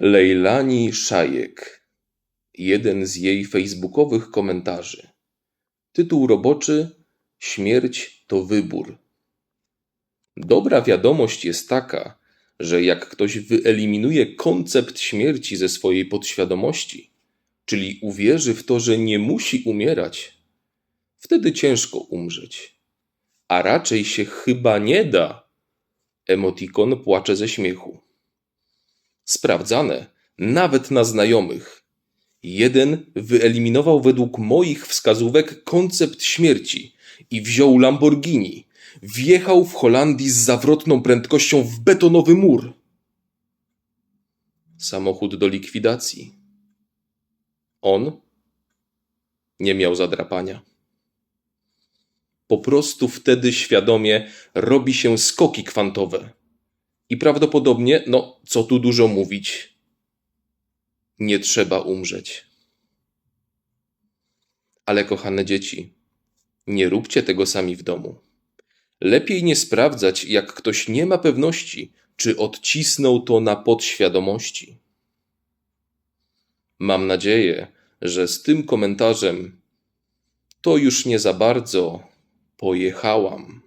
Lejlani Szajek. Jeden z jej facebookowych komentarzy. Tytuł roboczy Śmierć to wybór. Dobra wiadomość jest taka, że jak ktoś wyeliminuje koncept śmierci ze swojej podświadomości, czyli uwierzy w to, że nie musi umierać, wtedy ciężko umrzeć. A raczej się chyba nie da. Emotikon płacze ze śmiechu. Sprawdzane, nawet na znajomych. Jeden wyeliminował według moich wskazówek koncept śmierci i wziął Lamborghini. Wjechał w Holandii z zawrotną prędkością w betonowy mur. Samochód do likwidacji. On nie miał zadrapania. Po prostu wtedy świadomie robi się skoki kwantowe. I prawdopodobnie, no co tu dużo mówić, nie trzeba umrzeć. Ale kochane dzieci, nie róbcie tego sami w domu. Lepiej nie sprawdzać, jak ktoś nie ma pewności, czy odcisnął to na podświadomości. Mam nadzieję, że z tym komentarzem to już nie za bardzo pojechałam.